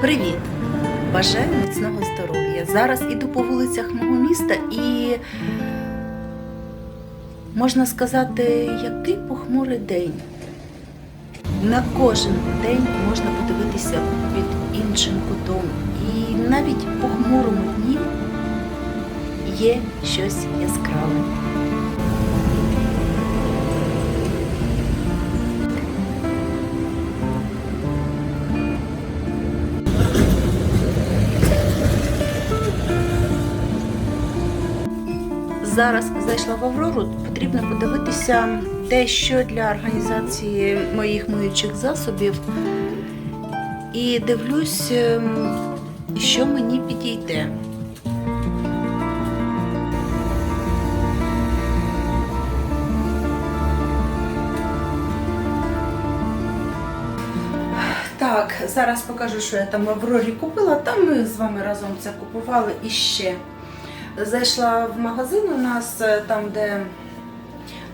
Привіт! Бажаю міцного здоров'я. Зараз іду по вулицях мого міста і можна сказати, який похмурий день. На кожен день можна подивитися під іншим кутом. І навіть в похмурому дні є щось яскраве. Зараз зайшла в Аврору, потрібно подивитися те, що для організації моїх миючих засобів. І дивлюсь, ем, що мені підійде. Так, зараз покажу, що я там в Аврорі купила. Там ми з вами разом це купували і ще. Зайшла в магазин у нас е, там, де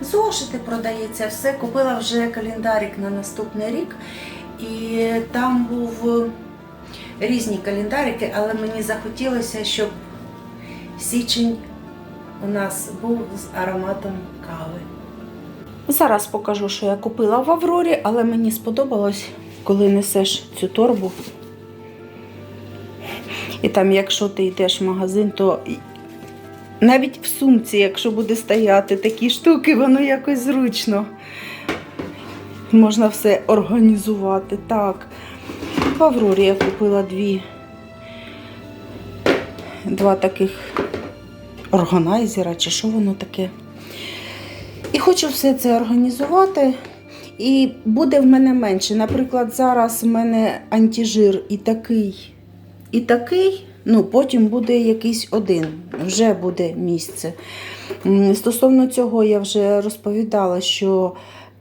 зошити продається, все. Купила вже календарик на наступний рік. І там був різні календарики, але мені захотілося, щоб січень у нас був з ароматом кави. Зараз покажу, що я купила в Аврорі, але мені сподобалось, коли несеш цю торбу. І там, якщо ти йдеш в магазин, то навіть в сумці, якщо буде стояти такі штуки, воно якось зручно. Можна все організувати. Так. В Аврорі я купила дві, два таких органайзера, чи що воно таке. І хочу все це організувати. І буде в мене менше. Наприклад, зараз в мене антижир і такий, і такий. Ну, потім буде якийсь один, вже буде місце. Стосовно цього я вже розповідала, що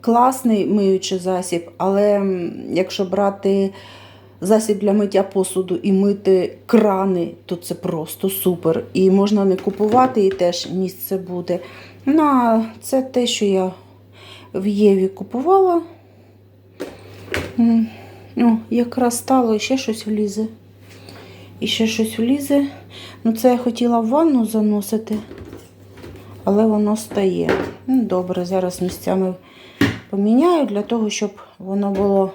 класний миючий засіб, але якщо брати засіб для миття посуду і мити крани, то це просто супер. І можна не купувати, і теж місце буде. Ну, а це те, що я в Єві купувала. О, якраз стало ще щось влізе. І ще щось влізе. Ну, це я хотіла в ванну заносити, але воно стає. Ну, добре, зараз місцями поміняю для того, щоб воно було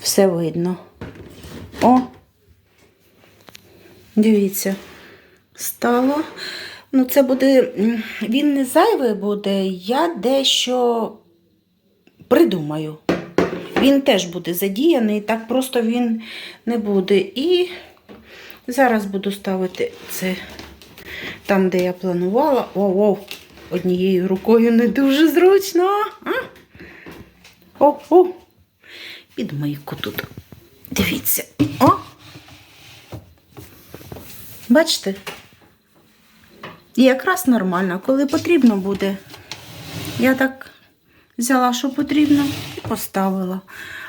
все видно. О! Дивіться, стало. Ну, це буде, він не зайвий буде, я дещо придумаю. Він теж буде задіяний, так просто він не буде. І зараз буду ставити це там, де я планувала. О-о, однією рукою не дуже зручно. А? О-о. Під мийку тут. Дивіться. О! Бачите? І якраз нормально, коли потрібно буде. Я так взяла, що потрібно, і поставила.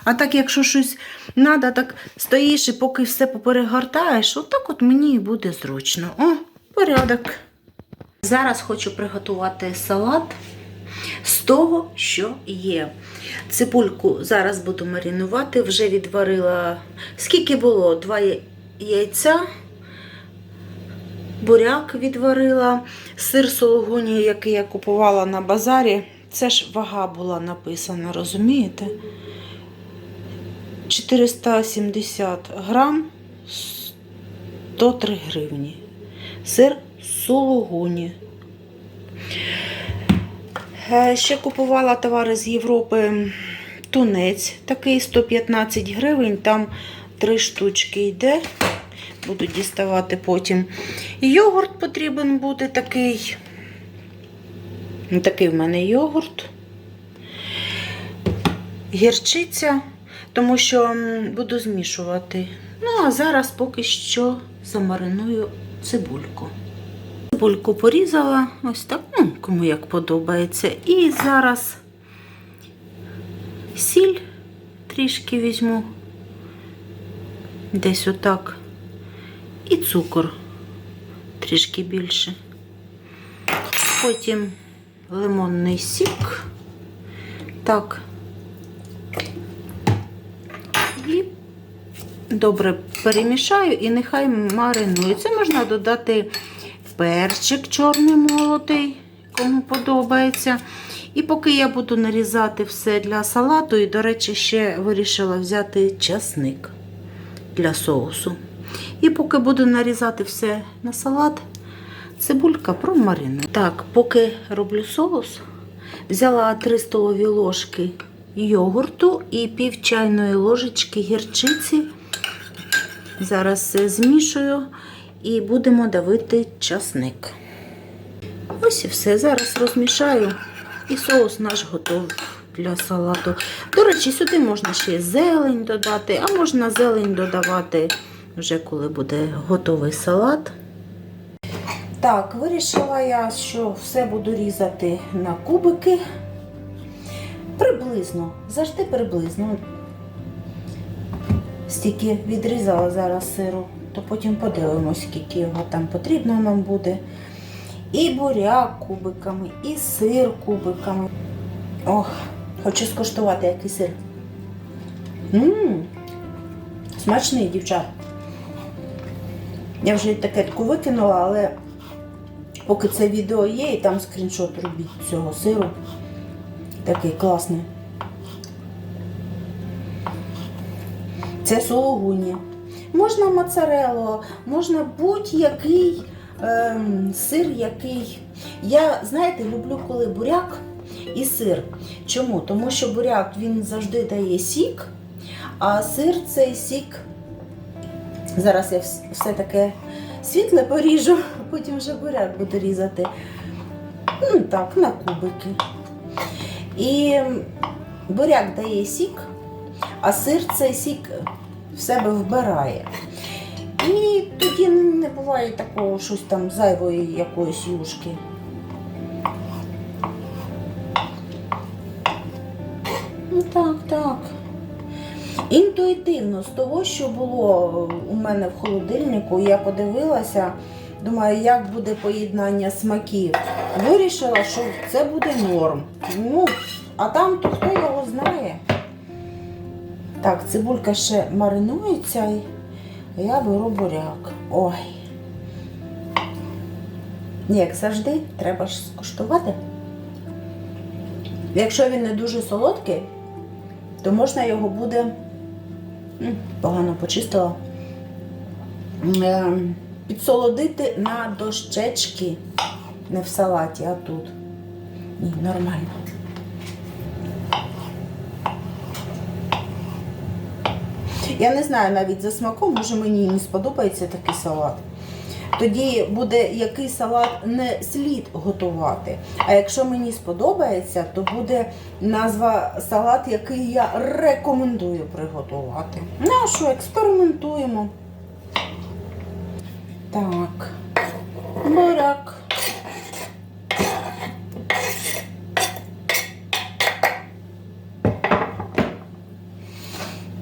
А так, якщо щось треба, так стоїш і поки все поперегортаєш, отак от мені і буде зручно. О, порядок. Зараз хочу приготувати салат з того, що є. Цибульку зараз буду маринувати, вже відварила. Скільки було? Два яйця, буряк відварила, сир сологуні, який я купувала на базарі. Це ж вага була написана, розумієте? 470 грам 103 гривні. Сир сологуні. Е, Ще купувала товари з Європи. Тунець такий 115 гривень, там три штучки йде. Буду діставати потім. Йогурт потрібен буде такий. Ну, Такий в мене йогурт. Гірчиця, тому що буду змішувати. Ну, а зараз поки що замариную цибульку. Цибульку порізала, ось так, ну, кому як подобається. І зараз сіль трішки візьму, десь отак. І цукор трішки більше. Потім лимонний сік. Так, і добре перемішаю і нехай маринується. Це можна додати перчик чорний молотий, кому подобається. І поки я буду нарізати все для салату, і, до речі, ще вирішила взяти часник для соусу. І поки буду нарізати все на салат, цибулька промаринує. Так, поки роблю соус, взяла 3 столові ложки йогурту і пів чайної ложечки гірчиці. Зараз все змішую і будемо давити часник. Ось і все. Зараз розмішаю і соус наш готовий для салату. До речі, сюди можна ще зелень додати, а можна зелень додавати вже коли буде готовий салат. Так, вирішила я, що все буду різати на кубики. Приблизно, завжди приблизно. Стільки відрізала зараз сиру, то потім подивимось, скільки його там потрібно нам буде. І буряк кубиками, і сир кубиками. Ох, хочу скуштувати який сир. Ммм, смачний, дівчат. Я вже етикетку викинула, але поки це відео є, і там скріншот робіть цього сиру. Такий класний. Це сологуні. Можна моцарелло, можна будь-який ем, сир, який. Я, знаєте, люблю, коли буряк і сир. Чому? Тому що буряк він завжди дає сік, а сир цей сік. Зараз я все таке світле поріжу, а потім вже буряк буду різати. Ну так, на кубики. І буряк дає сік, а сир цей сік в себе вбирає. І тоді не буває такого щось там зайвої якоїсь юшки. Ну так, так. Інтуїтивно, з того, що було у мене в холодильнику, я подивилася, думаю, як буде поєднання смаків. Вирішила, що це буде норм. Ну, а там то хто його знає. Так, цибулька ще маринується, і я беру буряк. Ой. Як завжди, треба ж скуштувати. Якщо він не дуже солодкий, то можна його буде погано почистила. Ем, Підсолодити на дощечки. Не в салаті, а тут. Ні, нормально. Я не знаю навіть за смаком, може мені не сподобається такий салат. Тоді буде який салат не слід готувати. А якщо мені сподобається, то буде назва салат, який я рекомендую приготувати. Ну а що, експериментуємо. Так, буряк.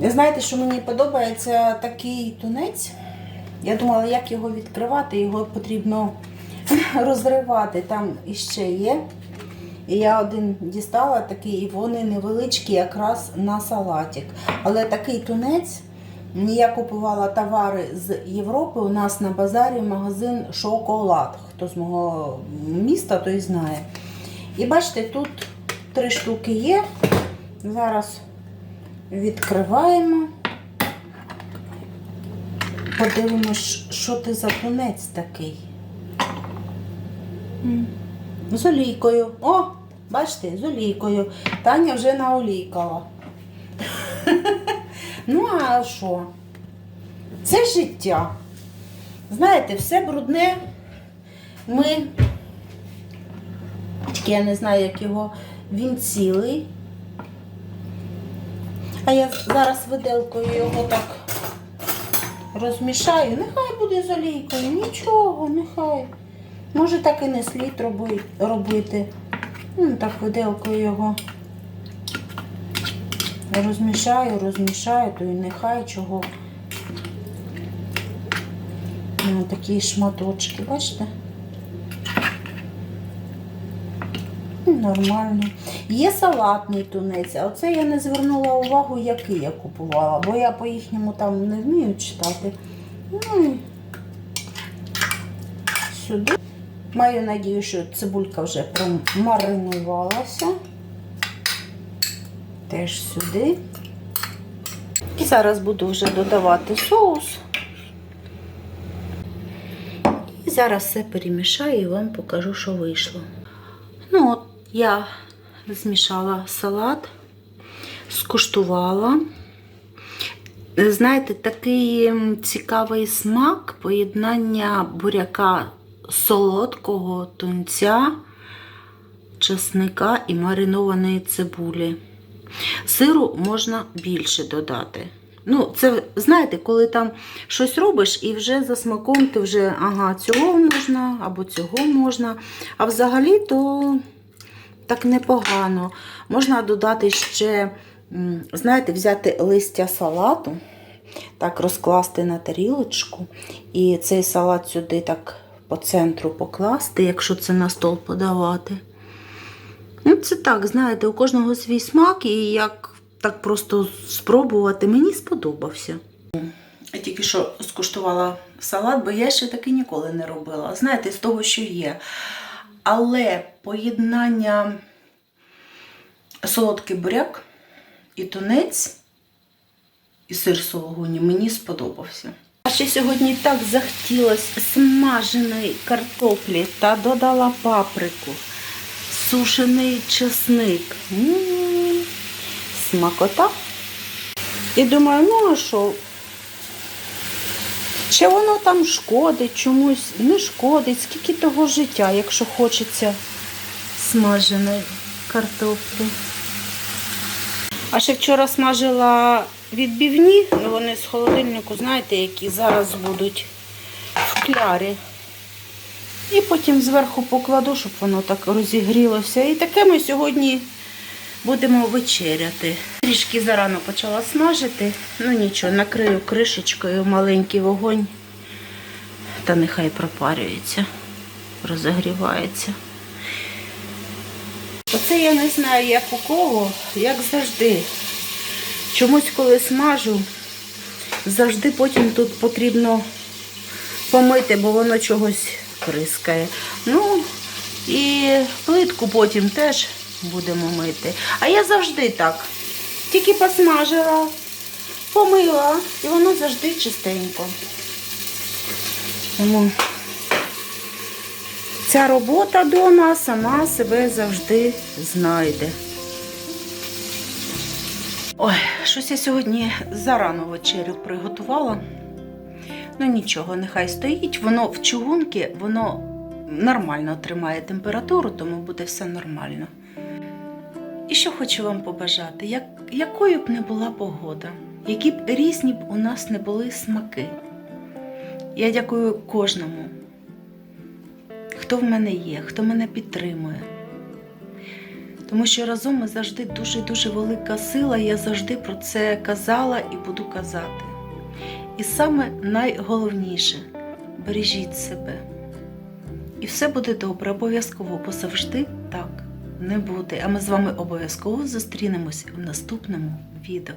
Знаєте, що мені подобається такий тунець. Я думала, як його відкривати, його потрібно розривати. Там іще є. І я один дістала такий, і вони невеличкі, якраз на салатик. Але такий тунець, я купувала товари з Європи. У нас на базарі магазин Шоколад. Хто з мого міста, той знає. І бачите, тут три штуки є. Зараз відкриваємо. Подивимось, що ти за тунець такий. З олійкою. О, бачите, з олійкою. Таня вже наолійкала. Ну, а що? Це життя. Знаєте, все брудне. Ми, тільки я не знаю, як його, він цілий. А я зараз виделкою його так розмішаю. Нехай буде з олійкою. Нічого, нехай. Може так і не слід робити. Ну, так виделкою його розмішаю, розмішаю, то і нехай чого. Ну, такі шматочки, бачите? М. нормально. Є салатний тунець, а оце я не звернула увагу, який я купувала, бо я по їхньому там не вмію читати. Ну, сюди. Маю надію, що цибулька вже промаринувалася. Теж сюди. І зараз буду вже додавати соус. І зараз все перемішаю і вам покажу, що вийшло. Ну, от я змішала салат, скуштувала. Знаєте, такий цікавий смак поєднання буряка солодкого тунця, чесника і маринованої цибулі. Сиру можна більше додати. Ну, це, знаєте, коли там щось робиш і вже за смаком ти вже, ага, цього можна або цього можна. А взагалі то так непогано. Можна додати ще, знаєте, взяти листя салату, так розкласти на тарілочку, і цей салат сюди так по центру покласти, якщо це на стол подавати. Ну, це так, знаєте, у кожного свій смак, і як так просто спробувати, мені сподобався. Я тільки що скуштувала салат, бо я ще таки ніколи не робила. Знаєте, з того, що є. Але поєднання солодкий буряк і тунець, і сир сологуні мені сподобався. А ще сьогодні так захотілося смаженої картоплі та додала паприку, сушений чесник. М, Смакота. І думаю, ну а що? Чи воно там шкодить чомусь, не шкодить, скільки того життя, якщо хочеться смаженої картоплі. А ще вчора смажила відбивні, ну вони з холодильнику, знаєте, які зараз будуть в клярі. І потім зверху покладу, щоб воно так розігрілося. І таке ми сьогодні будемо вечеряти. Трішки зарано почала смажити, ну нічого, накрию кришечкою маленький вогонь, та нехай пропарюється, розогрівається. Оце я не знаю, як у кого, як завжди. Чомусь, коли смажу, завжди потім тут потрібно помити, бо воно чогось прискає. Ну, і плитку потім теж будемо мити. А я завжди так. Тільки посмажила, помила, і воно завжди чистенько. Тому ця робота вдома сама себе завжди знайде. Ой, щось я сьогодні зарано вечерю приготувала. Ну нічого, нехай стоїть. Воно в чугунки, воно нормально тримає температуру, тому буде все нормально. І що хочу вам побажати, як, якою б не була погода, які б різні б у нас не були смаки. Я дякую кожному, хто в мене є, хто мене підтримує. Тому що разом ми завжди дуже-дуже велика сила, я завжди про це казала і буду казати. І саме найголовніше бережіть себе. І все буде добре, обов'язково, бо завжди так не буде. А ми з вами обов'язково зустрінемось в наступному відео.